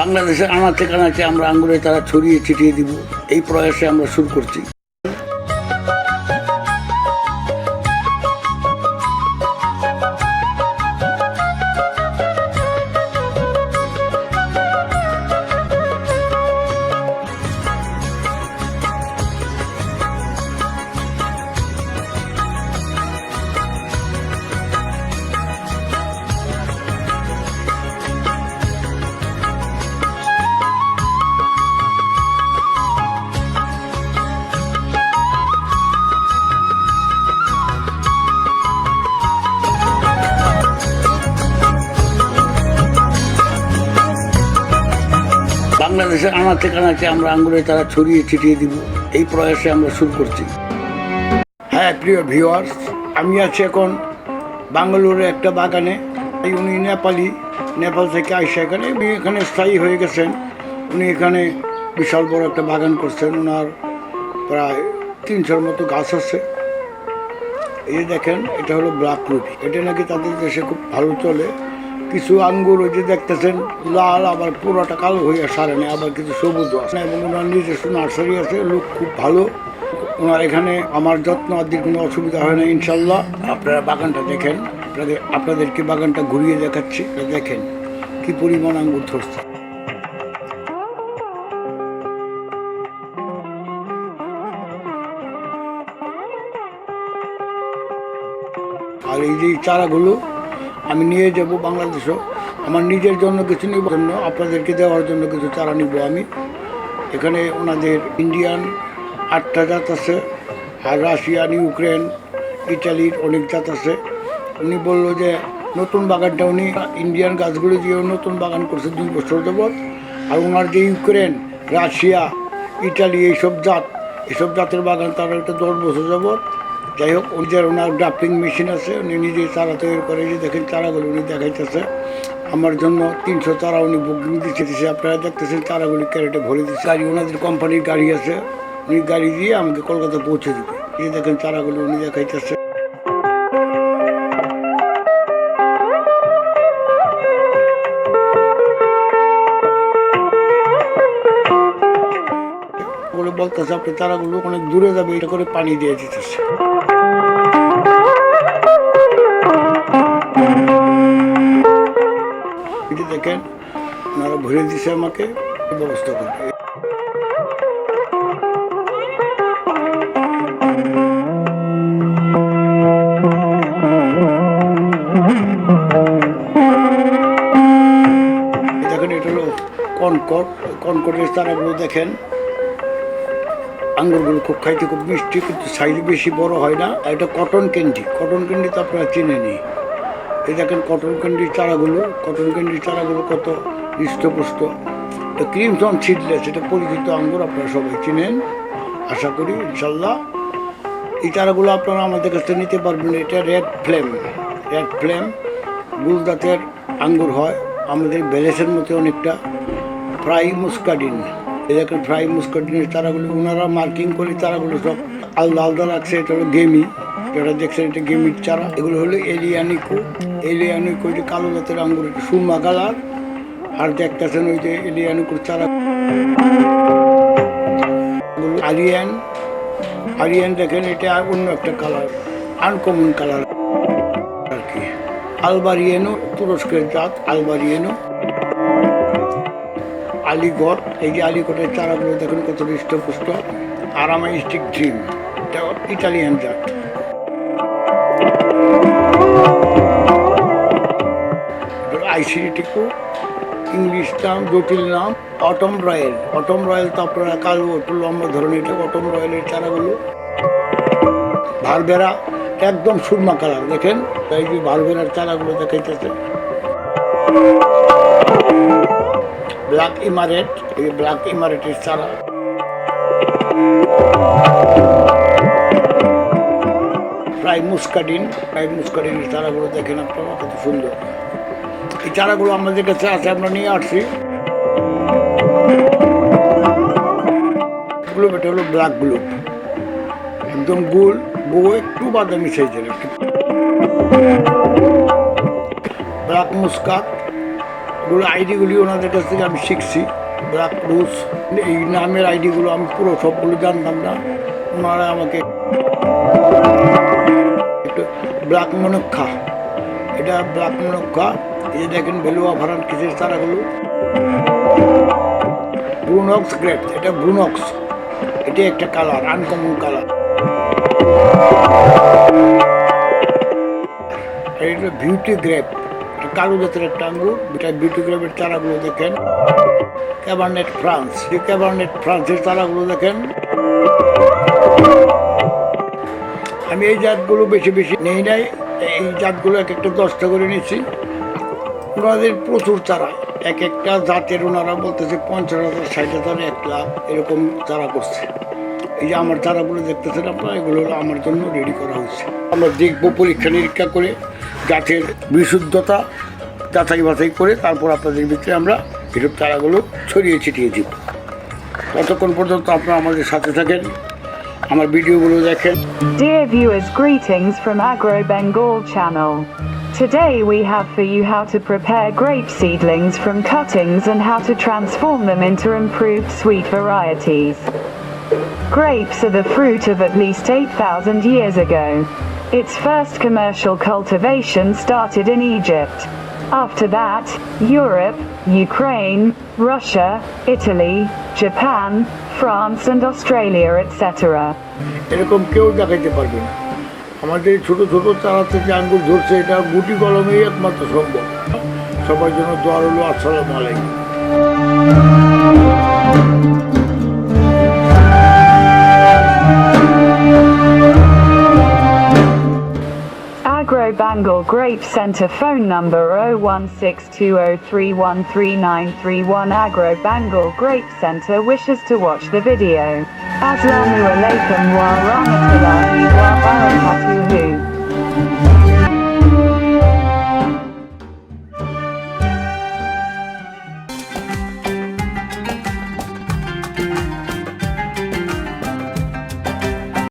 বাংলাদেশের আনাচে কানাচে আমরা আঙ্গুরে তারা ছড়িয়ে ছিটিয়ে দিব। এই প্রয়াসে আমরা শুরু করছি। বাংলাদেশের আনাচে কানাচে আমরা আঙ্গুরে তারা ছড়িয়ে ছিটিয়ে দিব। এই প্রয়াসে আমরা শুরু করছি। হ্যাঁ প্রিয় ভিউয়ার্স আমি আছি এখন বাঙ্গালোরে একটা বাগানে। এই উনি নেপালি, নেপাল থেকে আইসা এখানে, উনি এখানে স্থায়ী হয়ে গেছেন। উনি এখানে বিশাল বড় একটা বাগান করছেন। ওনার প্রায় তিনশোর মতো গাছ আছে। এই দেখেন, এটা হলো ব্ল্যাক রুবি। এটা নাকি তাদের দেশে খুব ভালো চলে। কিছু আঙ্গুর ওই যে দেখতেছেন, লাল, আবার পুরোটা কালো হয়ে সারে নেই, আবার কিছু সবুজ আছে। এবং ওনার নিজস্ব নার্সারি আছে, লোক খুব ভালো। ওনার এখানে আমার যত্ন আদির কোনো অসুবিধা হয় না, ইনশাল্লাহ। আপনারা বাগানটা দেখেন, আপনাদের, আপনাদেরকে বাগানটা ঘুরিয়ে দেখাচ্ছি, দেখেন কি পরিমাণ আঙ্গুর ধরছে। আর এই যে চারাগুলো আমি নিয়ে যাব বাংলাদেশও। আমার নিজের জন্য কিছু নিব, জন্য আপনাদেরকে দেওয়ার জন্য কিছু চারা নিব আমি। এখানে ওনাদের ইন্ডিয়ান আটটা জাত আছে, আর রাশিয়ান, ইউক্রেন, ইটালির অনেক জাত আছে। উনি বলল যে, নতুন বাগানটা উনি ইন্ডিয়ান গাছগুলো দিয়ে নতুন বাগান করছে দুই বছর যাবৎ। আর ওনার যে ইউক্রেন, রাশিয়া, ইটালি এইসব জাত এসব জাতের বাগান তার একটা দশ বছর যাবৎ যাই হোক, ওই যে ওনার ড্রাফটিং মেশিন আছে, উনি নিজে চারা তৈরি করে যে দেখেন চারাগুলো উনি দেখাইতেছে। আমার জন্য তিনশো চারা উনি বুকিং দিচ্ছে দিচ্ছে আপনারা দেখতেছেন চারাগুলি ক্যারেটে ভরে দিচ্ছে গাড়ি ওনাদের কোম্পানির গাড়ি আছে, উনি গাড়ি দিয়ে আমাকে কলকাতা পৌঁছে দিবে। এই দেখেন চারাগুলো উনি দেখাইতেছে। বলতেছে আপনি তারাগুলো অনেক দূরে যাবে, এটা করে পানি দিয়ে দিতেছে। দেখেন ওনারা ভরে দিছে আমাকে ব্যবস্থা করবে দেখেন, এটা হলো কনকট। কনকটের চারাগুলো দেখেন। আঙ্গুরগুলো খুব খাইতে খুব মিষ্টি, কিন্তু সাইজ বেশি বড় হয় না। এটা কটন ক্যান্ডি কটন ক্যান্ডি তো আপনারা চিনেনি এই দেখেন কটন ক্যান্ডির চারাগুলো, কটন ক্যান্ডির চারাগুলো কত হৃষ্টপুষ্ট। এটা ক্রিমসন সিডলেস এটা পরিচিত আঙ্গুর, আপনারা সবাই চিনেন। আশা করি, ইনশাল্লাহ। এই চারাগুলো আপনারা আমাদের কাছ নিতে পারবেন, এটা রেড ফ্লেম রেড ফ্লেম গুলদাতের আঙ্গুর হয়। আমাদের বেলেসের মতো অনেকটা। ফ্রাই মুস্কাডিন দেখেন ফ্রাই মুস্কাডিনের চারাগুলো ওনারা মার্কিং করে চারাগুলো সব আলাদা আলাদা রাখছে, এটা হলো গেমি যেটা দেখছেন, এটা গেমির চারা। এগুলো হলো এলিয়ানিকো। এলিয়ানিকো যে কালো জাতের আঙ্গুর সুরমা কালার। আর দেখতেছেন ওই যে এলিয়ানিকোর চারা। আরিয়ান। আরিয়ান দেখেন, এটা অন্য একটা কালার, আনকমন কালার আর কি। আলবারিয়েনো, তুরস্কের জাত, আলবারিয়েনো। আলিগড়, এই যে আলিগড়ের চারাগুলো দেখুন কত হৃষ্টপুষ্ট। আরামা স্টিক ড্রিম এটা ইটালিয়ান জাত। আইসিডিটিকু ইংলিশ নাম, জটিল নাম, অটম রয়েল। অটম রয়েল তো আপনারা কালো একটু লম্বা ধরনের এটা অটম রয়েলের চারাগুলো। ভালভেরা একদম সুরমা কালার, দেখেন? এই যে ভালভেরার চারাগুলো দেখাইতেছে। ব্ল্যাক ইমারেট, এই ব্ল্যাক ইমারেটের চারা। প্রায় মুস্কাডিন প্রায় মুস্কাডিনের চারাগুলো দেখেন আপনারা কত সুন্দর। এই চারাগুলো আমাদের কাছে আছে, আমরা নিয়ে আসছি। গ্লোব এটা হলো ব্ল্যাক গ্লোব একদম গোল বউ একটু বাদামি সাইজের ব্ল্যাক মুস্কাটগুলো আইডিগুলি ওনাদের কাছ থেকে আমি শিখছি। ব্ল্যাক রুস এই নামের আইডিগুলো আমি পুরো সবগুলো জানতাম না। ওনারা আমাকে একটু ব্ল্যাক মনক্ষা এটা ব্ল্যাক মনক্ষা এই দেখেন, বেলুয়া ভাড়ান কিসের চারাগুলো? ব্রুনক্স গ্রেপ এটা ব্রুনক্স এটা একটা কালার আনকমন কালার এটা বিউটি গ্রেপ কালো জাতের একটা আঙ্গুর। এটা বিউটি গ্রেপের চারাগুলো দেখেন। ক্যাবারনেট ফ্রান্স এই ক্যাবারনেট ফ্রান্সের চারাগুলো দেখেন। আমি এই জাতগুলো বেশি বেশি নেই নাই। এই জাতগুলো এক একটা দশটা করে নিচ্ছি ওনাদের প্রচুর চারা। এক একটা জাতের ওনারা বলতেছে, পঞ্চাশ হাজার, ষাট হাজার এক লাখ এরকম চারা করছে। এই যে আমার চারাগুলো দেখতেছেন আপনারা, এগুলো আমার জন্য রেডি করা হয়েছে। আমরা দেখব পরীক্ষা নিরীক্ষা করে গাছের বিশুদ্ধতা যাচাই বাছাই করে তারপর আপনাদের ভিতরে আমরা এসব চারাগুলো ছড়িয়ে ছিটিয়ে দিব। ততক্ষণ পর্যন্ত আপনারা আমাদের সাথে থাকেন। আমার ভিডিওগুলো দেখেন Dear viewers, greetings from Agro Bengal channel. Today we have for you how to prepare grape seedlings from cuttings and how to transform them into improved sweet varieties. Grapes are the fruit of at least 8,000 years ago. Its first commercial cultivation started in Egypt. After that, Europe, Ukraine, Russia, Italy, Japan, France and Australia etc. এরকম কেউ দেখাইতে পারবে না আমাদের ছোট ছোট চারা থেকে আঙ্গুর ধরছে এটা গুটি কলমেই একমাত্র সম্ভব সবার জন্য দোয়া হলো আসসালামু আলাইকুম Agro Bengal Grape Centre phone number 01620313931 Agro Bengal Grape Centre wishes to watch the video. Assalamu alaikum wa rahmatullah.